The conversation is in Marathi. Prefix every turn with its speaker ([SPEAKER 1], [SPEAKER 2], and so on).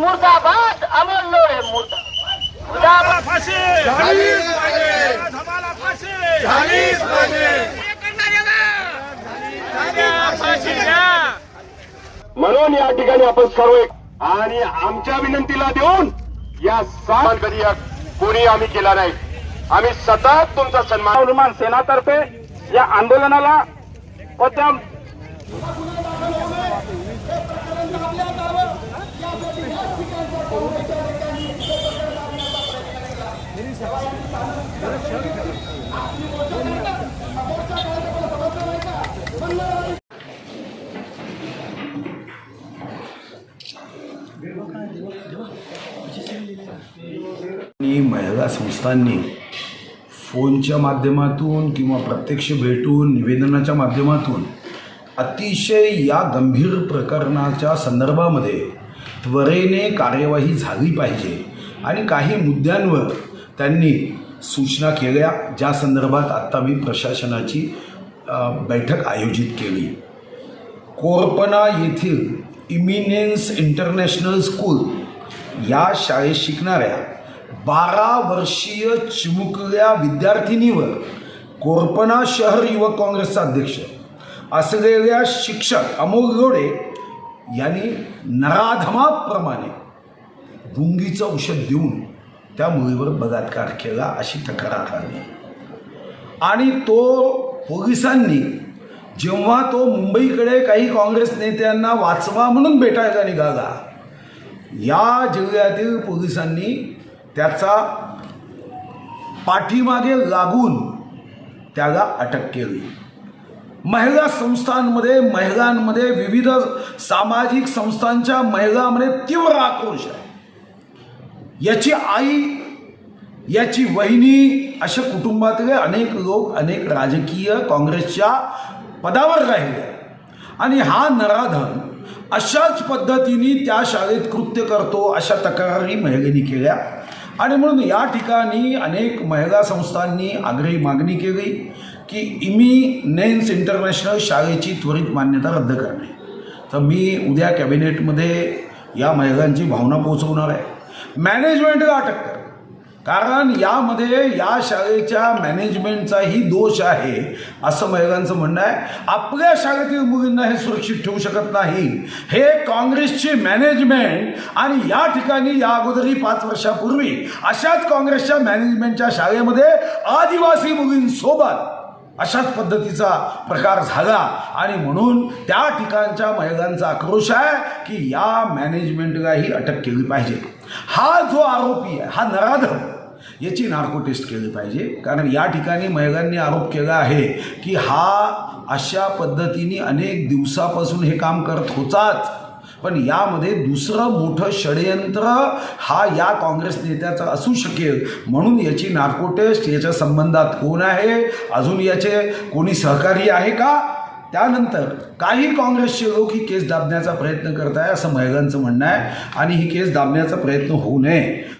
[SPEAKER 1] मुर्दाबाद अमोल लोळे मुर्दाबाद. मुर्दाबाद
[SPEAKER 2] फाशी
[SPEAKER 3] झालीच पाहिजे.
[SPEAKER 2] धमाला फाशी
[SPEAKER 3] झालीच पाहिजे.
[SPEAKER 4] म्हणून या ठिकाणी आपण सर्व एक आणि आमच्या विनंतीला देऊन या सन्मान कधी या कोणी आम्ही केला नाही. आम्ही सतत तुमचा सन्मान
[SPEAKER 2] निर्माण सेनातर्फे या आंदोलनाला व त्या
[SPEAKER 5] महिला संस्थांनी फोनच्या माध्यमातून किंवा प्रत्यक्ष भेटून निवेदनाच्या माध्यमातून अतिशय या गंभीर प्रकरणाच्या संदर्भामध्ये त्वरेने कार्यवाही झाली पाहिजे. आणि काही मुद्द्यांवर त्यांनी सूचना केल्या ज्या संदर्भात आत्ता मी प्रशासनाची बैठक आयोजित केली. कोरपना येथील इमिनेन्स इंटरनॅशनल स्कूल या शाळेत शिकणाऱ्या बारा वर्षीय चिमुकल्या विद्यार्थिनीवर कोरपना शहर युवक काँग्रेसचा अध्यक्ष असलेल्या शिक्षक अमोल गोडे यांनी नराधमाप्रमाणे गुंगीचं औषध देऊन त्या मुलीवर बलात्कार केला अशी तक्रार आली. आणि तो पोलिसांनी जेव्हा तो मुंबईकडे काही काँग्रेस नेत्यांना वाचवा म्हणून भेटायला निघाला या जिल्ह्यातील पोलिसांनी त्याचा पाठीमागे लागून त्याला अटक केली. महिला संस्थांमध्ये महिलांमध्ये विविध सामाजिक संस्थांच्या महिलांमध्ये तीव्र आक्रोश आहे. याची आई याची वहिनी अशा कुटुंबातले अनेक लोक अनेक राजकीय काँग्रेसच्या पदावर राहिले. आणि हा नराधन अशाच पद्धतीने त्या शाळेत कृत्य करतो अशा तक्रारी महिलेने केल्या. आणि म्हणून या ठिकाणी अनेक महिला संस्थांनी आग्रही मागणी केली. की इमी नेन्स इंटरनॅशनल शाळेची त्वरित मान्यता रद्द करणे. तर मी उद्या कॅबिनेटमध्ये या महिलांची भावना पोहोचवणार आहे. मॅनेजमेंटला अटक कर. कारण यामध्ये या शाळेच्या मॅनेजमेंटचाही दोष आहे असं महिलांचं म्हणणं आहे. आपल्या शाळेतील मुलींना हे सुरक्षित ठेवू शकत नाही. हे काँग्रेसची मॅनेजमेंट आणि या ठिकाणी या अगोदरही पाच वर्षापूर्वी अशाच काँग्रेसच्या मॅनेजमेंटच्या शाळेमध्ये आदिवासी मुलींसोबत अशाच पद्धतीचा प्रकार झाला. आणि म्हणून त्या ठिकाणच्या महिलांचा आक्रोश आहे की या मॅनेजमेंटलाही अटक केली पाहिजे. हा जो आरोपी आहे हा नराधम याची नार्को टेस्ट केली पाहिजे. कारण या ठिकाणी महिलांनी आरोप केला आहे की हा अशा पद्धतीने अनेक दिवसापासून हे काम करत होताच. पण यामध्ये दुसरं मोठं षडयंत्र हा या काँग्रेस नेत्याचा असू शकेल. म्हणून याची नार्को टेस्ट याच्या संबंधात कोण आहे? अजून याचे कोणी सहकारी आहे का? त्यानंतर काही काँग्रेसचे लोक ही केस दाबण्याचा प्रयत्न करत आहे असं महिलांचं म्हणणं आहे आणि ही केस दाबण्याचा प्रयत्न होऊ नये.